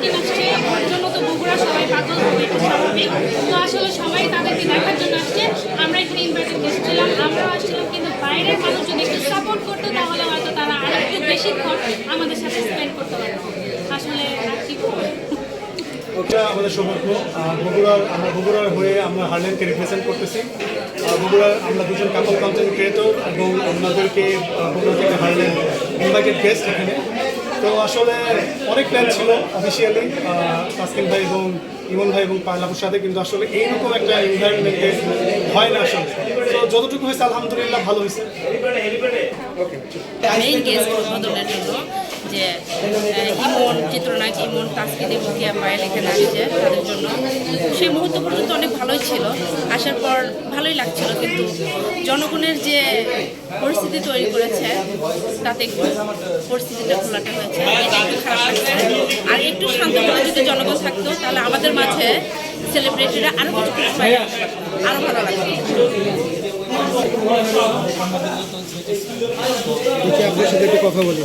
তাসকিন আসছে ওর জন্য তো বগুড়া সবাই পাগল হবে এটা স্বাভাবিক। তো আসলে সবাই তাদেরকে দেখার জন্য আসছে। আমরা এখানে ইনভাইটেড গেস্ট ছিলাম আমরাও আসছিলাম কিন্তু বাইরের মানুষ যদি একটু সাপোর্ট করতো তাহলে হয়তো তারা আর একটু বেশিক্ষণ আমাদের সাথে স্পেন্ড করতে পারতো। আসলে কি ওটা আমাদের সৌভাগ্য বগুড়ার আমরা বগুড়ার হয়ে আমরা হারলেনকে রিপ্রেজেন্ট করতেছি। বগুড়ার আমরা দুজন কাপল কন্টেন্ট ক্রিয়েটর এবং আহ, বগুড়া থেকে হারলেন ইনভাইটেড গেস্ট এখানে। তো আসলে অনেক প্ল্যান ছিল অফিসিয়ালি তাসকিন ভাই এবং ইমন ভাই এবং পার্লাপুর সাথে কিন্তু আসলে এইরকম একটা এনভায়রনমেন্টে হয় না আসলে। তো যতটুকু হয়েছে, আলহামদুলিল্লাহ ভালো হয়েছে। যে ইমন, চিত্রনায়ক ইমন, তাসকিন এবং কিয়া পায়েল এখানে তাদের জন্য। সেই মুহূর্ত পর্যন্ত অনেক ভালোই ছিল আসার পর ভালোই লাগছিল, কিন্তু জনগণের যে পরিস্থিতি তৈরি করেছে, তাতে একটু পরিস্থিতিটা খোলাটা হয়েছে। আর একটু শান্তভাবে যদি জনগণ থাকতো, তাহলে আমাদের মাঝে সেলিব্রিটিরা আরও কিছু পাইয়ে আরও ভালো লাগতো। কথা বলি।